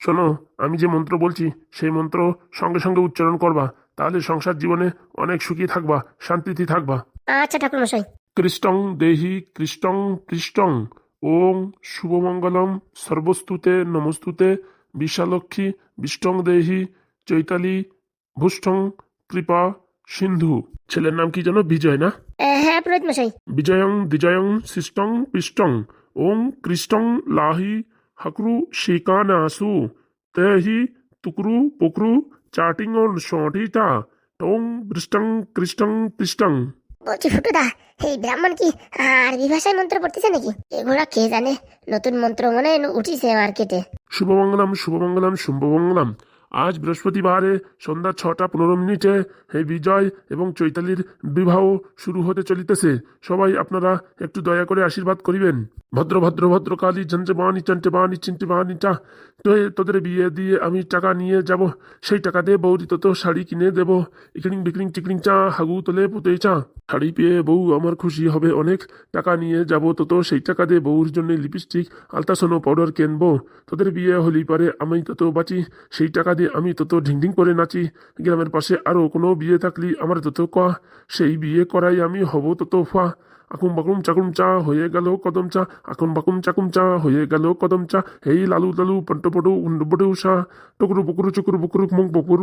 শোনো আমি যে মন্ত্র বলছি সেই মন্ত্র সঙ্গে সঙ্গে উচ্চারণ করবা তাহলে সংসার জীবনে অনেক সুখী থাকবা শান্তিতে থাকবা। আচ্ছা ঠাকুরমশাই। কৃষ্টং দেহি কৃষ্টং পৃষ্টং ওং শুভমঙ্গলম সর্বস্তুতে নমস্তুতে বিশালক্ষী বিষ্টং দেহি চৈতালি ভুষ্টং কৃপা সিন্ধু। ছেলের নাম কি যেন? বিজয় না? হ্যাঁ পুরোহিত মশাই বিজয়ং দ্বিজয়ং শিষ্টং পিষ্টং ওং কৃষ্টং লাহি হক্রু শিকানাসু তেহি তুকরু পুকরু চাটিং ওন সঠিটা টং পৃষ্টং কৃষ্টং পৃষ্টং বলছি ফুটুদা এই ব্রাহ্মণ কি আরবি ভাষায় মন্ত্র পড়তেছে নাকি এগুলা কে জানে নতুন মন্ত্র মনে উঠিছে মার্কেটে শুভমঙ্গলম শুভমঙ্গলম শুভমঙ্গলম আজ বৃহস্পতিবারে সন্ধ্যা ছটা পনেরো মিনিটে হে বিজয় এবং চৈতালির বিবাহ শুরু হতে চলিতেছে। সবাই আপনারা একটু দয়া করে আশীর্বাদ করিবেন। ভদ্র ভদ্র ভদ্রকালী ঝঞ্ঝে বাণী, চঞ্চে বাণী, চিনতে বাণীটা তো তোদের বিয়ে দিয়ে আমি টাকা নিয়ে যাব। সেই টাকা দিয়ে বৌদি তো শাড়ি কিনে দেবো। ইকড়িং বিকড়িং টিকড়িং চা, হাগু তোলে পুতে চা। শাড়ি পেয়ে বউ আমার খুশি হবে অনেক। টাকা নিয়ে যাব তো সেই টাকা দিয়ে বউর জন্য লিপস্টিক আলতাসনো পাউডার কিনবো। তোদের বিয়ে হলি পারে আমি তত বাঁচি। সেই টাকা দিয়ে আমি তত ঢিংঢিং করে নাচি। গ্রামের পাশে আরও কোনো বিয়ে থাকলি, আমার তত কয়া সেই বিয়ে করাই আমি হব তত ফা। আকুম বাকুম চাকুম চা হয়ে গেল কদম চা। আকুম বাকুম চাকুম চা হয়ে গেল কদম চা। হেই লালু লালু পন্টু পটু উন্ডু পটু সা। টুকুরু পুকুরু চুকুরু পুকুরু মুখ বকুর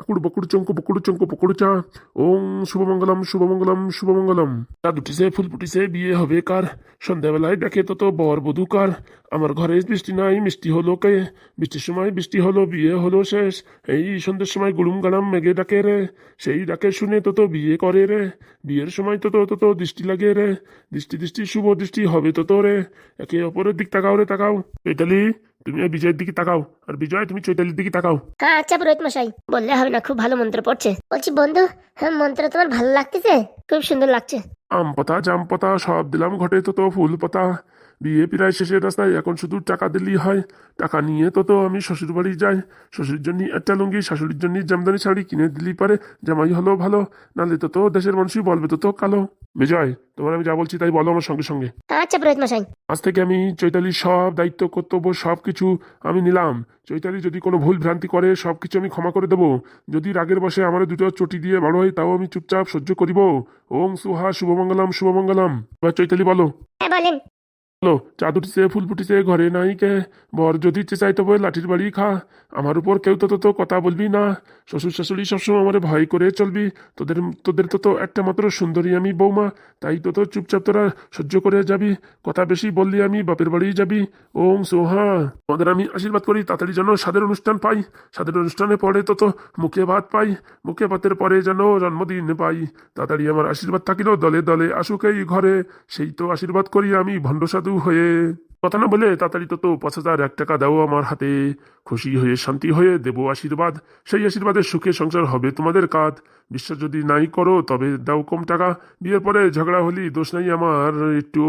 আকুড়ু বকুড়ু চঙ্কু পুকুরু চঙ্কু পুকুরু চা। ওং শুভমঙ্গলম শুভমঙ্গলম শুভমঙ্গলম চা দুটিছে, ফুল ফুটিছে, বিয়ে হবে কার? সন্ধ্যাবেলায় ডাকে তত বর বধু কার? আমার ঘরে বৃষ্টি নাই, মিষ্টি হলো কে? বৃষ্টির সময় বৃষ্টি হলো, বিয়ে হলো শেষ। এই সন্ধ্যের সময় গুড়ুম গাড়াম মেঘে ডাকে রে। সেই ডাকে শুনে তত বিয়ে করে রে। বিয়ের সময় তত তত দৃষ্টি লাগে রে। দৃষ্টি দৃষ্টি শুভ দৃষ্টি হবে তো তোরে। একে অপরের দিক তাকাও রে তাকাও। চৈতালি তুমি বিজয়ের দিকে তাকাও। আর বিজয় তুমি চৈতালির দিকে তাকাও। হ্যাঁ আচ্ছা পুরোহিত মশাই বললে হবে না খুব ভালো মন্ত্র পড়ছে। বলছি বন্ধু হ্যাঁ মন্ত্র তোমার ভালো লাগতেছে? খুব সুন্দর লাগছে। আম পাতা জাম পাতা সব দিলাম ঘটে তো তো ফুল পাতা। বিয়ে প্রায় শেষের রাস্তায় এখন শুধু টাকা দিলেই হয়। টাকা নিয়ে তো তো আমি শ্বশুর বাড়ি যাই। শ্বশুরের জন্য একটা লুঙ্গি শাশুড়ির জন্য জামদানি শাড়ি কিনে দিলেই পারে। জামাই হলো ভালো নাহলে তো তো দেশের মানুষই বলবে তো তো কালো। বিজয় তোমার আমি যা বলছি তাই বলো আমার সঙ্গে সঙ্গে। আচ্ছা পুরোহিত মশাই। আজ থেকে আমি চৈতালির সব দায়িত্ব কর্তব্য সব কিছু আমি নিলাম। চৈতালি যদি কোনো ভুল ভ্রান্তি করে সব কিছু আমি ক্ষমা করে দেবো। যদি রাগের বসে আমার দুটো চটি দিয়ে বড় হয় তাও আমি চুপচাপ সহ্য করিব। ওম সুহা শুভমঙ্গলম শুভমঙ্গলম। এবার চৈতালি বলো। হ্যাঁ বলেন। বলো চা দুটিছে ফুল ফুটিছে ঘরে নাই কে। বর যদি ইচ্ছে চাই তবে লাঠির বাড়ি খা। আমার উপর কেউ তো তো কথা বলবি না। শ্বশুর শাশুড়ি সবসময় আমার ভয় করে চলবি। তোদের তোদের তো তো একটা মাত্র সুন্দরী আমি বৌমা। তাই তো তো চুপচাপ তোরা সহ্য করে যাবি। কথা বেশি বললি আমি বাপের বাড়ি যাবি। ওং সোহা। আমাদের আমি আশীর্বাদ করি, তাড়াতাড়ি যেন স্বাদের অনুষ্ঠান পাই। স্বাদের অনুষ্ঠানে পরে তো তো মুখে ভাত পাই। মুখে ভাতের পরে যেন জন্মদিন পাই। তাড়াতাড়ি আমার আশীর্বাদ থাকিল, দলে দলে আসুক এই ঘরে। সেই তো আশীর্বাদ করি আমি, ভণ্ড সাধু হয়ে, কথা না বলে তাড়াতাড়ি তো তো পাঁচ হাজার এক টাকা দাও আমার হাতে। খুশি হয়ে, শান্তি হয়ে দেব আশীর্বাদ। সেই আশীর্বাদের সুখে সংসার হবে তোমাদের কাজ বিশ্বাস যদি নাই করো, তবে দাও কম টাকা। বিয়ের পরে ঝগড়া হলি দোষ নাই আমার একটু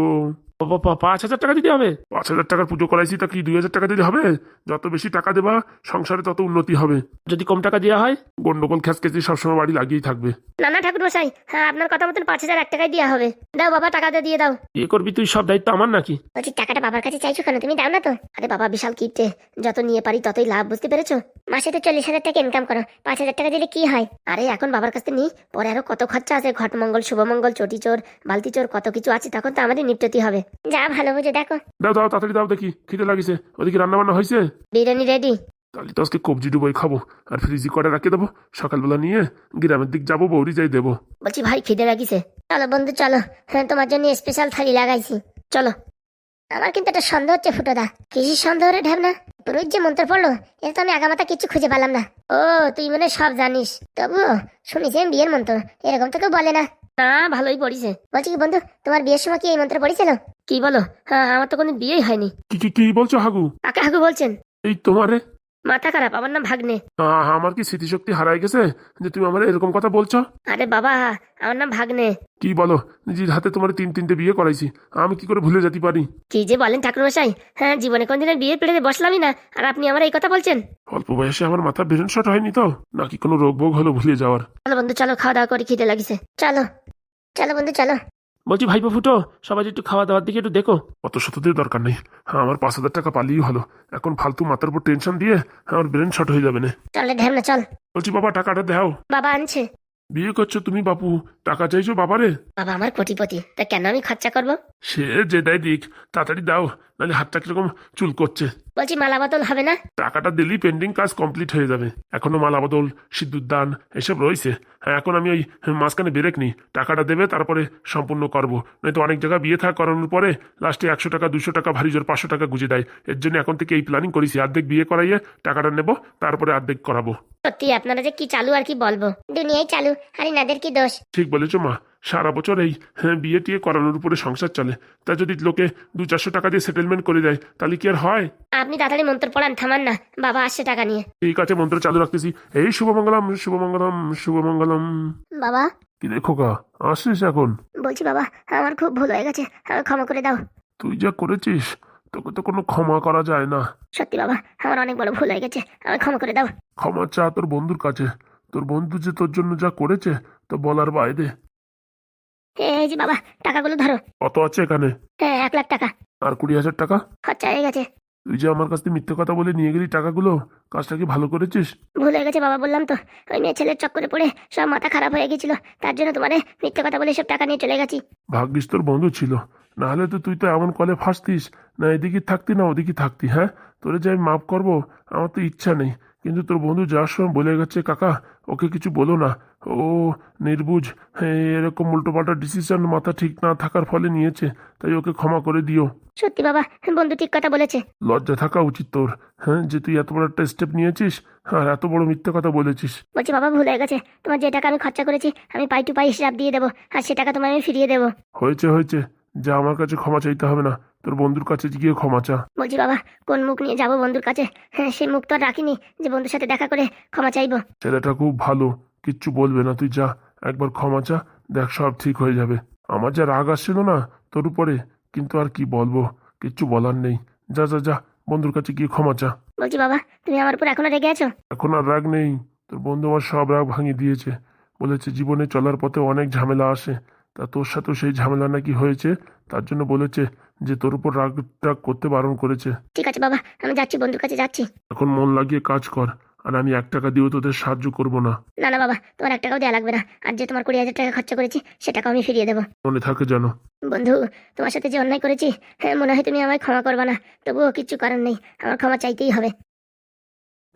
পাঁচ হাজার টাকা দিতে হবে? পাঁচ হাজার টাকার পুজো করাইছি তা কি দুই হাজার টাকা দিলে হবে? যত বেশি টাকা দেবা সংসারে তত উন্নতি হবে। যদি কম টাকা দেওয়া হয়? গন্ডগোল খ্যাসকেছি সবসময় বাড়ি লাগিয়েই থাকবে। না না ঠাকুর মশাই হ্যাঁ আপনার কথা মতন পাঁচ হাজার এক টাকায় দেওয়া হবে। দাও বাবা টাকাটা দিয়ে দাও। এ করবি তুই সব দায়িত্ব আমার নাকি? বলছি টাকাটা বাবার কাছে চাইছো কেন? তুমি দাও না তো। আরে বাবা বিশাল কিপটে যত নিয়ে পারি ততই লাভ বুঝতে পেরেছ? মাসে তো চল্লিশ হাজার টাকা ইনকাম করো। পাঁচ হাজার টাকা দিলে কি হয়? আরে এখন বাবার কাছে নিই পরে আরও কত খরচা আছে? ঘটমঙ্গল শুভমঙ্গল চটি চোর বালতি চোর কত কিছু আছে তখন তো আমাদের নিপটতি হবে। যা ভালো বুঝে দেখো। দাও দাও তাড়াতাড়ি দাও দেখি। খিদে লাগিছে। ওদিকে রান্না বান্না হয়েছে? বিরিয়ানি রেডি তাহলে তো আজকে কবজি ডুবোই খাব। আর ফ্রিজি করে রাখে দেবো? সকালবেলা নিয়ে গ্রামের দিক যাব বৌরি যাই দেবো। বলছি ভাই খিদে লাগিছে। চলো বন্ধু চলো। হ্যাঁ তোমার জন্য স্পেশাল থালি লাগাইছি। চলো। আমার কিন্তু একটা সন্দেহ হচ্ছে ফুটোদা। কিসির সন্দেহ রে ঢেবনা পুরোহিত যে মন্ত্র পড়ল এটা তো আমি আগামাতা কিছু খুঁজে পেলাম না। ও তুই মনে সব জানিস। তবুও শুনেছি বিয়ের মন্ত্র। এরকম তো কেউ বলে না। না ভালোই পড়িছে। বলছি কি বন্ধু তোমার বিয়ের সময় কি এই মন্ত্র পড়েছিল? কি বলো? হ্যাঁ আমার তো কোনো বিয়েই হয়নি। কি বলছো হাগু? কাকে হাগু বলছেন? এই তোমারে? মাথা খারাপ আমার নাম ভাগ্নে। আমার কি স্মৃতিশক্তি হারাই গেছে যে তুমি আমার এরকম কথা বলছো? আরে বাবা আমার নাম ভাগ্নে। কি বলো নিজের হাতে তোমার তিন তিনটে বিয়ে করাইছি আমি কি করে ভুলে যেতে পারি? কি যে বলেন ঠাকুর ঠাকুরমশাই হ্যাঁ জীবনে কোনদিন বিয়ের পেড়ে বসলামই না আর আপনি আমার এই কথা বলছেন? অল্প বয়সে আমার মাথা বেরেন শট হয়নি তো নাকি কোনো রোগ ভোগ হলো ভুলে যাওয়ার? চলো বন্ধু চলো খাওয়া দাওয়া করে খিদে লাগিছে। চলো চলো বন্ধু চলো। বলছি ভাইপো ফুটো সবাই একটু খাওয়া দাওয়ার দিকে একটু দেখো। অত শতদের দরকার নেই। হ্যাঁ আমার পাঁচ হাজার টাকা পালিয়েই হলো এখন ফালতু মাথার উপর টেনশন দিয়ে আমার ব্রেন শট হয়ে যাবে না। চলে ধ্যান চল। বলছি বাবা টাকাটা দাও বাবা আনছে। বিয়ে করছ তুমি বাপু। টাকা চাইছো বাবারে। বাবা আমার কোটিপতি। তা কেন আমি খরচা করব? সে যেটাই দেয় দিক তাড়াতাড়ি দাও। নাহলে হাতটা কীরকম চুল করছে। বলছি মালা বদল হবে না? টাকাটা দিলেই পেন্ডিং কাজ কমপ্লিট হয়ে যাবে। এখনও মালা বদল দান এসব রয়েছে। হ্যাঁ এখন আমি ওই মাঝখানে বেরেক নি টাকাটা দেবে তারপরে সম্পূর্ণ করব। নয়তো অনেক জায়গায় বিয়ে থাকা করানোর পরে লাস্টে একশো টাকা দুশো টাকা ভারী জোর পাঁচশো টাকা গুজে দেয়। এর জন্য এখন থেকে এই প্ল্যানিং করেছি। অর্ধেক বিয়ে করাইয়ে টাকাটা নেব তারপরে অর্ধেক করাবো। সত্যি আপনারা যে কি চালু আর কি বলব? দুনিয়ায় চালু আর ইনাদের কি দোষ? ঠিক বলেছ মা। সারা বছর এই হ্যাঁ বিয়ে টিয়ে করানোর উপরে সংসার চলে। তা যদি লোকে দু চারশো টাকা দিয়ে সেটেলমেন্ট করে দেয় তাহলে কি আর হয়? আপনি তাড়াতাড়ি মন্ত্র পড়ান থামান না। বাবা আসছে টাকা নিয়ে। ঠিক আছে মন্ত্র চালু রাখতেছি। এই শুভমঙ্গলম শুভমঙ্গলম শুভমঙ্গলম। বাবা? কি রে খোকা আসিস এখন? বলছি বাবা আমার খুব ভুল হয়ে গেছে আমাকে ক্ষমা করে দাও। তুই যা করেছিস তোকে তো কোনো ক্ষমা করা যায় না। সত্যি বাবা আমার অনেক বড় ভুল হয়ে গেছে আমাকে ক্ষমা করে দাও। ক্ষমা চা তোর বন্ধুর কাছে। তোর বন্ধু যে তোর জন্য যা করেছে তো বলার বাইরে। এই যে বাবা টাকাগুলো ধরো। কত আছে এখানে? হ্যাঁ এক লাখ টাকা। আর কুড়ি হাজার টাকা? খরচা হয়ে গেছে। তুই যে আমার কাছ থেকে মিথ্যে কথা বলে নিয়ে গেলি টাকাগুলো কাজটা কি ভালো করেছিস? ভুল হয়ে গেছে বাবা বললাম তো। ওই মেয়ে ছেলের চক্করে পড়ে সব মাথা খারাপ হয়ে গেছিল। তার জন্য তোমার মিথ্যে কথা বলে সব টাকা নিয়ে চলে গেছি। ভাগ্যিস তোর বন্ধু ছিল। না হলে তো তুই তো এমন কলে ফাঁসতিস। না এদিকে থাকতি না ওদিকে থাকতি হ্যাঁ? তোরে যে আমি মাফ করব আমার তো ইচ্ছা নেই। কিন্তু তোর বন্ধু যাওয়ার সময় বলে গেছে কাকা ওকে কিছু বলো না। ও নির্বুঝ হ্যাঁ এরকম উল্টোপাল্টা ডিসিশন মাথা ঠিক না থাকার ফলে নিয়েছে। তাই ওকে ক্ষমা করে দিও। সত্যি বাবা বন্ধু ঠিক কথা বলেছে। লজ্জা থাকা উচিত তোর। হ্যাঁ যে তুই এত বড় একটা স্টেপ নিয়েছিস আর এত বড় মিথ্যে কথা বলেছিস। বলছি বাবা ভুল হয়ে গেছে। তোমার যে টাকা আমি খরচা করেছি আমি পাই টু পাই হিসাব দিয়ে দেবো। আর সে টাকা তোমার আমি ফিরিয়ে দেবো। হয়েছে হয়েছে। যা আমার কাছে ক্ষমা চাইতে হবে না। তোর বন্ধুর কাছে গিয়ে ক্ষমা চা। বলছি বাবা কোন মুখ নিয়ে যাব বন্ধুর কাছে? হ্যাঁ সেই মুখ তো আর রাখিনি। যে বন্ধুর সাথে দেখা করে ক্ষমা চাইব। ছেলেটা খুব ভালো। কিচ্ছু বলবে না তুই যা একবার ক্ষমা চা দেখ সব ঠিক হয়ে যাবে। আমার যা রাগ আসছিল না তোর উপরে কিন্তু আর কি বলব কিচ্ছু বলার নেই। যা যা যা বন্ধুর কাছে গিয়ে ক্ষমা চা। বলছি বাবা তুমি আমার উপর এখনও রেগে আছো? এখন আর রাগ নেই। তোর বন্ধু আমার সব রাগ ভাঙিয়ে দিয়েছে। বলেছে জীবনে চলার পথে অনেক ঝামেলা আসে। তা তোর সাথেও সেই ঝামেলা নাকি হয়েছে? তার জন্য বলেছে যে তোর উপর রাগ টাগ করতে বারণ করেছে। ঠিক আছে বাবা আমি যাচ্ছি বন্ধুর কাছে যাচ্ছি। এখন মন লাগিয়ে কাজ কর। আর আমি এক টাকা দিয়েও তোদের সাহায্য করব না। না না বাবা তোমার এক টাকাও দেওয়া লাগবে না। আর যে তোমার কুড়ি হাজার টাকা খরচা করেছি সে টাকা আমি ফিরিয়ে দেবো। মনে থাকে যেন। বন্ধু তোমার সাথে যে অন্যায় করেছি হ্যাঁ মনে হয় তুমি আমায় ক্ষমা করবে না। তবুও কিচ্ছু করার নেই। আমার ক্ষমা চাইতেই হবে।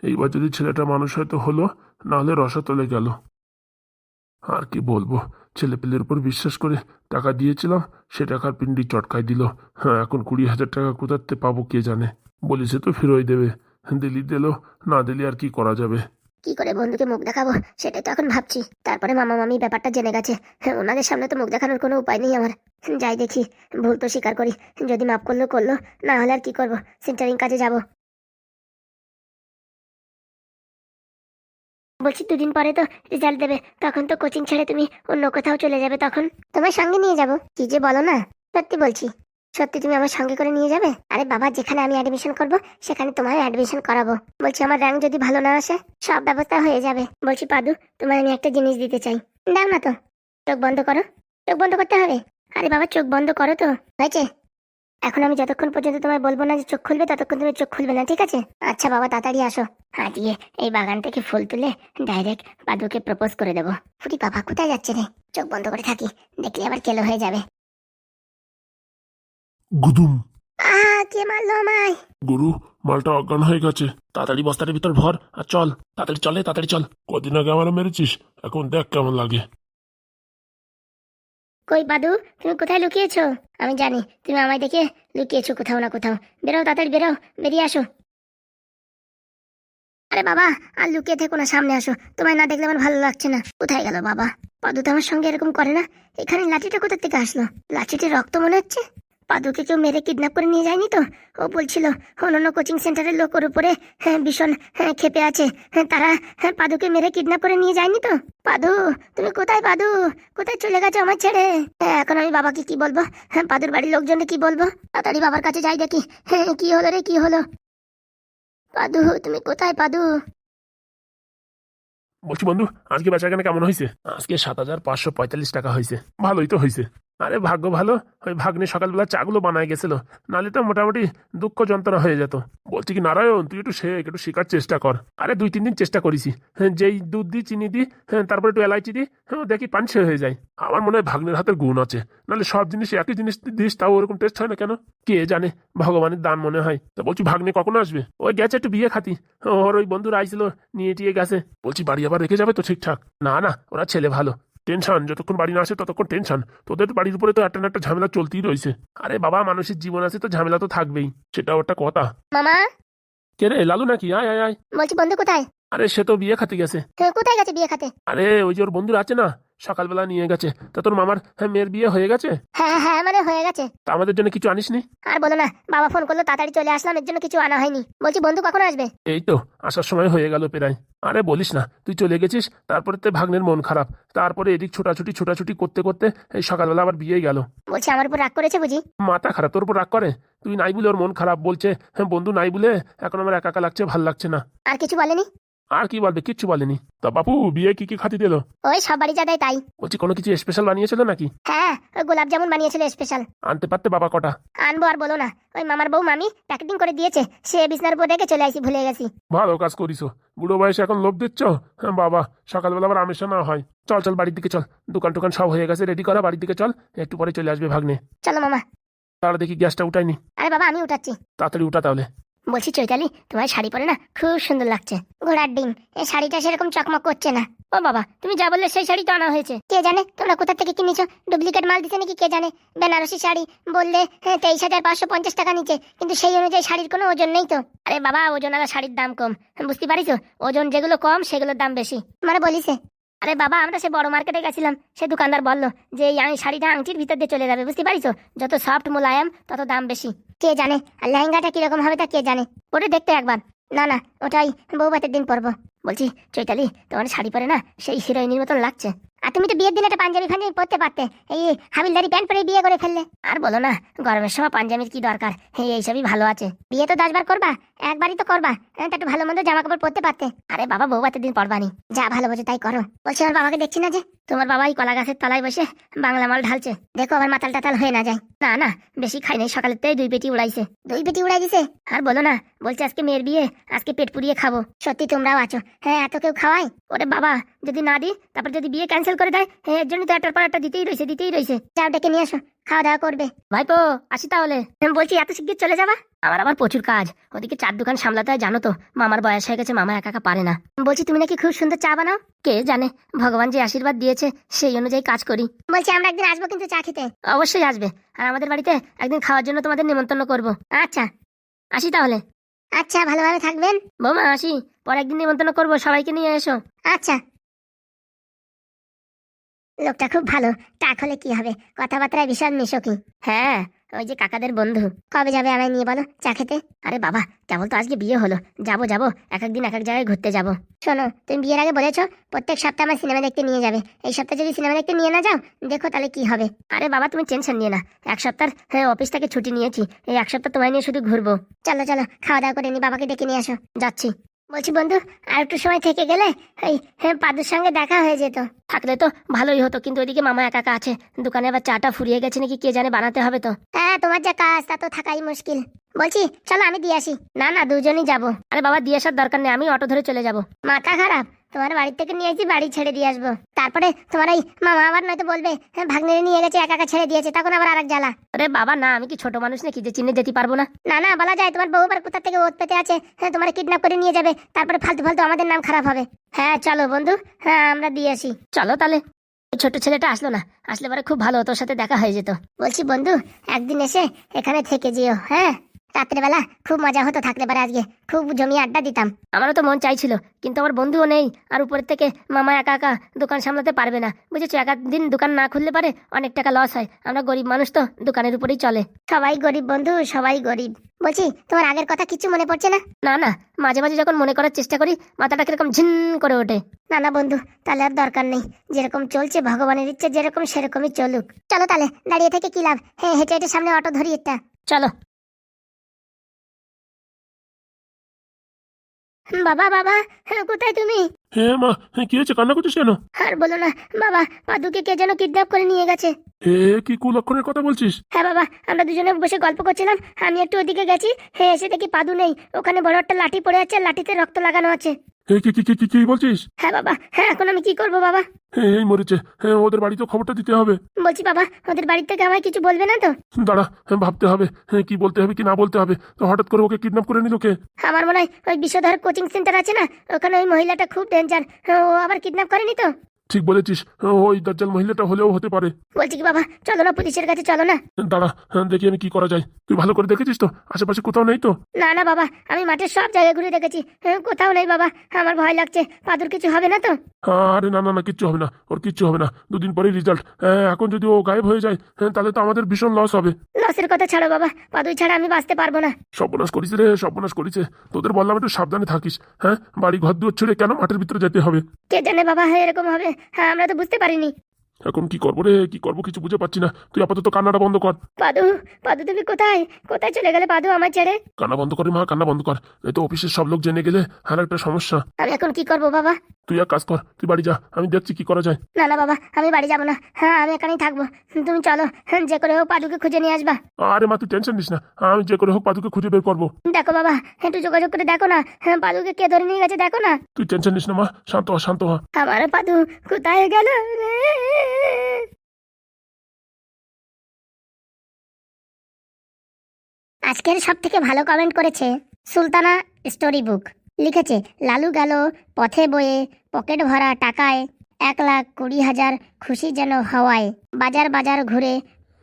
এইবার যদি ছেলেটা মানুষ হয়তো হলো না হলে রসাতলে গেল। আর কি বলব ছেলেপেলের উপর বিশ্বাস করে টাকা দিয়েছিলাম সে টাকার পিন্ডি চটকায় দিল। হ্যাঁ এখন কুড়ি হাজার টাকা কোথাতে পাবো কে জানে? বলিছে তো ফেরোই দেবে। দিলি দিল না দিলি আর কি করা যাবে? কি করে বন্ধুকে মুখ দেখাবো? সেটাই তো এখন ভাবছি। তারপরে মামা মামি ব্যাপারটা জেনে গেছে। ওনাদের সামনে তো মুখ দেখানোর কোনো উপায় নেই আমার। যাই দেখি, ভুল তো স্বীকার করি। যদি মাপ করল করল। না হলে আর কি করব? সেন্টারিং কাজে যাব। বলছি দুদিন পরে তো রেজাল্ট দেবে। তখন তো কোচিং ছেড়ে তুমি অন্য কোথাও চলে যাবে তখন। তোমার সঙ্গে নিয়ে যাব। কি যে বলো না? সত্যি বলছি। সত্যি তুমি আমার সঙ্গে করে নিয়ে যাবে? আরে বাবা, যেখানে আমি অ্যাডমিশন করব, সেখানে তোমার অ্যাডমিশন করাবো। বলছি, আমার র্যাঙ্ক যদি ভালো না আসে, সব ব্যবস্থা হয়ে যাবে। বলছি, পাদু তোমার আমি একটা জিনিস দিতে চাই। দাও না তো, চোখ বন্ধ করো। চোখ বন্ধ করতে হবে? আরে বাবা, চোখ বন্ধ করো তো। হয়েছে? এখন আমি যতক্ষণ পর্যন্ত তোমায় বলব না যে চোখ খুলবে, ততক্ষণ তুমি চোখ খুলবে না, ঠিক আছে? আচ্ছা বাবা, তাড়াতাড়ি আসো। হাঁটিয়ে এই বাগান থেকে ফুল তুলে ডাইরেক্ট পাদুকে প্রপোজ করে দেবো। ফুটি বাবা, কোথায় যাচ্ছে রে? চোখ বন্ধ করে থাকি, দেখলে আবার কেলো হয়ে যাবে। গুদুম। আহ কে মারলো আমায়? গুরু মালটা অজ্ঞান হয়ে গেছে। তাড়াতাড়ি বস্তার ভিতর ভর আর চল। তাড়াতাড়ি চলে তাড়াতাড়ি চল। কদিন আগে আমার মেরেছিস। এখন দেখ কেমন লাগে। কই বাদু তুমি কোথায় লুকিয়েছো? আমি জানি তুমি আমায় দেখে লুকিয়েছো কোথাও না কোথাও। বেরো তাড়াতাড়ি বেরো বেরিয়ে আসো। আরে বাবা আর লুকিয়ে থেকো না সামনে আসো। তোমায় না দেখলে আমার ভালো লাগছে না। কোথায় গেল বাবা? পাদু তো আমার সঙ্গে এরকম করে না। এখানে লাঠিটা কোথা থেকে আসলো? লাঠিটি রক্ত মনে হচ্ছে? পাদুকে কেউ মেরে কিডন্যাপ করে নিয়ে যায়নি তো? ও বলছিল অন্যান্য কোচিং সেন্টারের লোক ওর উপরে হ্যাঁ, ভীষণ হ্যাঁ, ক্ষেপে আছে। হ্যাঁ, তারা হ্যাঁ, পাদুকে মেরে কিডন্যাপ করে নিয়ে যায়নি তো? পাদু তুমি কোথায় পাদু? কোথায় চলে গেছো আমার ছেড়ে? হ্যাঁ, এখন আমি বাবাকে কি বলব? হ্যাঁ পাদুর বাড়ির লোকজনকে কি বলব? তাড়াতাড়ি বাবার কাছে যাই দেখি। হ্যাঁ কি হলো রে কি হলো? পাদু তুমি কোথায় পাদু? বলছি বন্ধু আজকে বেচা কেনা কেমন হয়েছে আজকে সাত হাজার পাঁচশো পঁয়তাল্লিশ টাকা হয়েছে ভালোই তো হয়েছে আরে ভাগ্য ভালো, ওই ভাগ্নে সকালবেলা চাগুলো বানায় গেছিল নাহলে তো মোটামুটি দুঃখ যন্ত্রণা হয়ে যেত। বলছি কি, নারায়ণ, তুই একটু শেখ, একটু শেখার চেষ্টা কর। আরে দুই তিন দিন চেষ্টা করেছি। হ্যাঁ যেই দুধ দিই চিনি দিই হ্যাঁ তারপরে একটু এলাইচি দিই হ্যাঁ দেখি পান হয়ে যায়। আমার মনে হয় ভাগ্নের হাতের গুণ আছে। নাহলে সব জিনিস একই জিনিস দিস, তাও ওরকম টেস্ট হয় না কেন? কে জানে, ভগবানের দান মনে হয়। তা বলছি, ভাগ্নে কখন আসবে? ওই গেছে একটু বিয়ে খাতি। ওর ওই বন্ধুরা আইছিল, নিয়ে টিয়ে গেছে। বলছি, বাড়ি আবার রেখে যাবে তো ঠিকঠাক? না না, ওরা ছেলে ভালো। টেনশন যতক্ষণ বাড়ি না আসে ততক্ষণ টেনশন। তোদের বাড়ির উপরে তো একটা না একটা ঝামেলা চলতেই রয়েছে। আরে বাবা মানুষের জীবন আছে তো ঝামেলা তো থাকবেই সেটাও একটা কথা। মামা? কে রে লালু নাকি? আয় আয় আয়। বলছি বন্ধু কোথায়? আরে সে তো বিয়ে খাতে গেছে। কোথায় গেছে বিয়ে খাতে? আরে ওই যে ওর বন্ধুরা আছে না সকালবেলা নিয়ে গেছে। তা তোর মামার হ্যাঁ মেয়ের বিয়ে হয়ে গেছে? হ্যাঁ হ্যাঁ, হ্যাঁ মানে হয়ে গেছে। তা আমাদের জন্য কিছু আনিসনি আর বলো না বাবা ফোন করল তাড়াতাড়ি চলে আসলাম এর জন্য কিছু আনা হয়নি। বলছি বন্ধু কখন আসবে? এই তো আসার সময় হয়ে গেল প্রায়। আরে বলিস না তুই চলে গেছিস তারপরে তো ভাগ্নের মন খারাপ। তারপরে এদিক ছোটাছুটি ছোটাছুটি করতে করতে এই সকালবেলা আবার বিয়ে গেল। বলছি আমার উপর রাগ করেছে বুঝি? মাথা খারাপ তোর উপর রাগ করে? তুই নাই বলে ওর মন খারাপ বলছে হ্যাঁ বন্ধু নাই বলে এখন আমার একা একা লাগছে ভালো লাগছে না। আর কিছু বলেনি? আর কি বলবে কিচ্ছু বলেনি। তা বাপু বিয়ে কি কি খাতি দিল? ওই সব বাড়ি যা দেয় তাই। বলছি কোনো কিছু স্পেশাল বানিয়েছিল নাকি? হ্যাঁ ওই গোলাপ জামুন বানিয়েছিল স্পেশাল আনতে পারতে বাবা কটা? আনব আর বলো না ওই মামার বউ মামি প্যাকেটিং করে দিয়েছে সে বিছনার উপর রেখে চলে আসি ভুলে গেছি। ভালো কাজ করিস বুড়ো বয়সে এখন লোভ দিচ্ছ? হ্যাঁ বাবা সকালবেলা আবার আমেশা না হয়। চল চল বাড়ির দিকে চল। দোকান টোকান সব হয়ে গেছে রেডি করা বাড়ির দিকে চল। একটু পরে চলে আসবে ভাগ্নে। চলো মামা। তাহলে দেখি গ্যাসটা উঠাইনি আরে বাবা আমি উঠাচ্ছি। তাড়াতাড়ি উঠা তাহলে। বলছি চৈতালি, তোমার শাড়ি পরে না খুব সুন্দর লাগছে। ঘোড়ার ডিম এই শাড়িটা সেরকম চকমক করছে না। ও বাবা, তুমি যা বললে সেই শাড়ি তো আনা হয়েছে। কে জানে, তোমরা কোথা থেকে কিনেছো? ডুপ্লিকেট মাল দিছে নাকি কে জানে? বেনারসি শাড়ি, বললে তেইশ হাজার পাঁচশো পঞ্চাশ টাকা নিচে, কিন্তু সেই অনুযায়ী শাড়ির কোনো ওজন নেই তো। আরে বাবা ওজন আর শাড়ির দাম কম। বুঝতে পারিস ওজন যেগুলো কম, সেগুলোর দাম বেশি। মানে বলিছে আরে বাবা, আমরা সে বড় মার্কেটে গেছিলাম। সে দোকানদার বলল যে, এই আমি শাড়িটা আংটির ভিতর দিয়ে চলে যাবে, বুঝতে পারিছো? যত সফট মোলায়েম, তত দাম বেশি। কে জানে আর লেহেঙ্গাটা কীরকম হবে তা কে জানে? ওটা দেখতে একবার। না না, ওটাই বউবাতের দিন পরবো। বলছি, চৈতালি, তোমার শাড়ি পরে না, সেই হিরোইনের মতন লাগছে। আর তুমি তো বিয়ের দিন একটা পাঞ্জাবি ফাঞ্জাবি পরতে পারতে। এই হাবিলদারি প্যান্ট পরে বিয়ে করে ফেললে। আর বলো না, গরমের সময় পাঞ্জাবির কি দরকার? এই এইসবই ভালো আছে। বিয়ে তো দশবার করবা, একবারই তো করবা। তা একটু ভালো মন্দ জামা কাপড় পরতে পারতে। আরে বাবা বউবাতের দিন পরবানি। যা ভালো বোঝো তাই করো। বলছি, আমার বাবাকে দেখছি না যে? তোমার বাবাই কলা গাছের তলায় বসে বাংলা মাল ঢালছে। দেখো আবার মাতাল টাতাল হয়ে না যায়। না না, বেশি খাই নাই। সকালের থেকে দুই পেটি উড়াইছে। দুই পেটি উড়াই দিছে? আর বলো না, বলছে আজকে মেয়ের বিয়ে, আজকে পেট পুড়িয়ে খাব। সত্যি তোমরাও আছো। হ্যাঁ এত কেউ খাওয়াই ওরে বাবা যদি না দিই, তারপর যদি বিয়ে ক্যান্সেল করে দেয় হ্যাঁ এর জন্য তো একটার পর একটা দিতেই রয়েছে দিতেই রয়েছে যাও, ডেকে নিয়ে আসো, খাওয়া দাওয়া করবে। ভাইপো, আসি তাহলে। বলছি, এত শিগগির চলে যাবা? আমার আবার প্রচুর কাজ। ওদিকে চার দোকান সামলাতে হয়, জানো তো, মামার বয়স হয়ে গেছে, মামা একা একা পারে না। বলছি, তুমি নাকি খুব সুন্দর চা বানাও? কে জানে, ভগবান যে আশীর্বাদ দিয়েছে, সেই অনুযায়ী কাজ করি। বলছি, আমরা একদিন আসব কিন্তু চা খেতে। অবশ্যই আসবে। আর আমাদের বাড়িতে একদিন খাওয়ার জন্য তোমাদের নিমন্ত্রণ করব। আচ্ছা। আসি তাহলে। আচ্ছা ভালোভাবে থাকবেন। বৌমা, আসি। পরে একদিন নিমন্ত্রণ করব, সবাইকে নিয়ে এসো। আচ্ছা। লোকটা খুব ভালো। টাক হলে কি হবে? কথাবার্তায় ভীষণ মিশকি। হ্যাঁ ওই যে কাকাদের বন্ধু। কবে যাবে আমায় নিয়ে বলো? চা খেতে? আরে বাবা, কেবল তো আজকে বিয়ে হলো। যাব যাব, এক একদিন এক এক জায়গায় ঘুরতে যাব। শোনো, তুমি বিয়ের আগে বলেছ প্রত্যেক সপ্তাহে আমার সিনেমা দেখতে নিয়ে যাবে। এই সপ্তাহে যদি সিনেমা দেখতে নিয়ে না যাও, দেখো তাহলে কি হবে। আরে বাবা, তুমি টেনশন নিয়ে না। এক সপ্তাহ হ্যাঁ অফিস থেকে ছুটি নিয়েছি। এই এক সপ্তাহ তোমায় নিয়ে শুধু ঘুরবো। চলো চলো, খাওয়া দাওয়া করে নি, বাবাকে ডেকে নিয়ে আসো। যাচ্ছি। বলছি বন্ধু আর একটু সময় থেকে গেলে এই হ্যাঁ পাদুর সঙ্গে দেখা হয়ে যেত। থাকলে তো ভালোই হতো কিন্তু ওইদিকে মামা একা একা আছে। দোকানে আবার চাটা ফুরিয়ে গেছে নাকি কে জানে বানাতে হবে তো। হ্যাঁ তোমার যা কাজ তা তো থাকাই মুশকিল। বলছি চলো আমি দিয়ে আসি। না না দুজনই যাব। আরে বাবা দিয়ে আসার দরকার নেই আমি অটো ধরে চলে যাব। মাথা খারাপ? তোমার বাড়ি থেকে নিয়ে আসি বাড়ি ছেড়ে দিয়ে আসব। তারপরে তোমার এই মামা আবার নয়তো বলবে হ্যাঁ ভাগ্নের নিয়ে গেছে একা একা ছেড়ে দিয়েছে তখন আবার আরেক জ্বালা। আরে বাবা না আমি কি ছোট মানুষ নাকি? যে চিনে যেতে পারব না। না না বলা যায় তোমার বউ আবার কোথা থেকে ওত পেতে আছে? হ্যাঁ তোমার কিডন্যাপ করে নিয়ে যাবে তারপরে ফালতু ফালতু আমাদের নাম খারাপ হবে। হ্যাঁ চলো বন্ধু হ্যাঁ আমরা দিয়ে আসি। চলো তাহলে। ছোট ছেলেটা আসলো না। আসলে পরে খুব ভালো তোর সাথে দেখা হয়ে যেত। বলছি বন্ধু একদিন এসে এখানে থেকে যেও হ্যাঁ? রাত্রেবেলা খুব মজা হতো থাকলে পারে আজকে। খুব জমিয়ে আড্ডা দিতাম। আমারও তো মন চাইছিল কিন্তু আমার বন্ধুও নেই আর উপরের থেকে মামা একা একা দোকান সামলাতে পারবে না। বুঝেছ একা দিন দোকান না খুললে পারে অনেক টাকা লস হয়। আমরা গরিব মানুষ তো দোকানের উপরেই চলে। সবাই গরিব বন্ধু সবাই গরিব। বলছি তোমার আগের কথা কিছু মনে পড়ছে না? না না মাঝে মাঝে যখন মনে করার চেষ্টা করি মাথাটা কীরকম ঝিন করে ওঠে। না না বন্ধু তাহলে আর দরকার নেই। যেরকম চলছে ভগবানের ইচ্ছে যেরকম সেরকমই চলুক। চলো তাহলে দাঁড়িয়ে থেকে কি লাভ? হ্যাঁ হেঁটে হেঁটে সামনে অটো ধরি একটা। চলো। বাবা বাবা হ্যাঁ, কোথায় তুমি? হ্যাঁ মা হ্যাঁ কি হয়েছে? কান্না করছিস কেন? আর বলো না বাবা পাদুকে কে যেন কিডন্যাপ করে নিয়ে গেছে। এ কি কুলক্ষণের কথা বলছিস? হ্যাঁ বাবা আমরা দুজনে বসে গল্প করছিলাম আমি একটু ওদিকে গেছি হ্যাঁ এসে দেখি পাদু নেই ওখানে বড় একটা লাঠি পড়ে আছে লাঠিতে রক্ত লাগানো আছে। কি কি কি কি কি বলছিস? হ্যাঁ বাবা হ্যাঁ এখন আমি কি করব বাবা? এই মরেছে। হ্যাঁ ওদের বাড়িতে খবরটা দিতে হবে। বলছি বাবা ওদের বাড়ি থেকে আমায় কিছু বলবে না তো? দাঁড়া হ্যাঁ ভাবতে হবে। হ্যাঁ কি বলতে হবে কি না বলতে হবে। তো হঠাৎ করে ওকে কিডন্যাপ করে নিল কে? আমার মনে হয় ওই বিশ্বধর কোচিং সেন্টার আছে না? ওখানে ওই মহিলাটা খুব ডেঞ্জার ও আবার কিডন্যাপ করেনি তো? ঠিক বলেছিস। ওই দজ্জাল মহিলাটা হলেও হতে পারে। বলছি কি বাবা? চলো না পুলিশের কাছে চলো না। দাঁড়া হ্যাঁ দেখি আমি কি করা যায়। তুই ভালো করে দেখেছিস তো? আশেপাশে কোথাও নেই তো? না না বাবা আমি মাঠের সব জায়গায় ঘুরে দেখেছি। হ্যাঁ, কোথাও নেই বাবা আমার ভয় লাগছে। পাদুর কিছু হবে না তো? আরে না না না কিচ্ছু হবে না ওর কিচ্ছু হবে না। দুদিন পরেই রেজাল্ট হ্যাঁ এখন যদি ও গায়েব হয়ে যায় হ্যাঁ তাহলে তো আমাদের ভীষণ লস হবে। লসের কথা ছাড়ো বাবা পাদুই ছাড়া আমি বাঁচতে পারব না। সর্বনাশ করিস রে সর্বনাশ করিছে তোদের বললাম একটু সাবধানে থাকিস হ্যাঁ? বাড়ি ঘর দুয়ার ছেড়ে কেন মাঠের ভিতরে যেতে হবে? কে জানে বাবা হ্যাঁ এরকম হবে। হ্যাঁ আমরা তো বুঝতে পারিনি। এখন কি করব রে? কি করব? কিছু বুঝে পাচ্ছি না। তুই আপাতত কান্নাটা বন্ধ কর। পাদু পাদু তুমি কোথায়? কোথায় চলে গেলে পাদু আমার ছেড়ে? কান্না বন্ধ করে মা কান্না বন্ধ কর। এই তো অফিসের সব লোক জেনে গেলে আর একটা সমস্যা। আমি এখন কি করব বাবা? তুই এক কাজ কর তুই বাড়ি যা আমি দেখছি কি করা যায়। না না বাবা আমি বাড়ি যাব না। হ্যাঁ আমি এখানেই থাকব। তুমি চলো হ্যাঁ, যে করে হোক পাদুকে খুঁজে নিয়ে আসবা। আরে মা তুই টেনশন নিস না। আমি যে করে হোক পাদুকে খুঁজে বের করব। দেখো বাবা একটু যোগাযোগ করে দেখো না। হ্যাঁ পাদুকে কে ধরে নিয়ে গেছে দেখো না। তুই টেনশন নিস না মা শান্ত হ শান্ত হ। আমার পাদু কোথায় গেল রে? আজকের সব থেকে ভালো কমেন্ট করেছে সুলতানা স্টোরি বুক লিখেছে, লালু গেল পথে বয়ে, পকেট ভরা টাকায়, এক লাখ কুড়ি হাজার খুশি যেন হওয়ায়। বাজার বাজার ঘুরে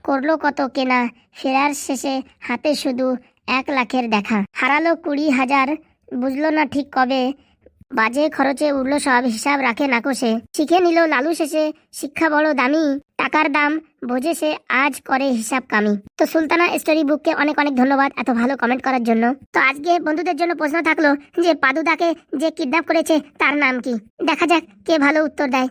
করল কত কেনা, ফেরার শেষে হাতে শুধু এক লাখের দেখা। হারালো কুড়ি হাজার, বুঝলো না ঠিক কবে বাজে খরচে উঠল সব হিসাব রাখে না কোষে শিখে নিল লালু শেষে, শিক্ষা বড় দামি। টাকার দাম বোঝে সে, আজ করে হিসাব কামি। তো সুলতানা স্টোরি বুককে অনেক অনেক ধন্যবাদ এত ভালো কমেন্ট করার জন্য। তো আজকে বন্ধুদের জন্য প্রশ্ন থাকল যে, পাদুদাকে যে কিডন্যাপ করেছে, তার নাম কি? দেখা যাক কে ভালো উত্তর দেয়।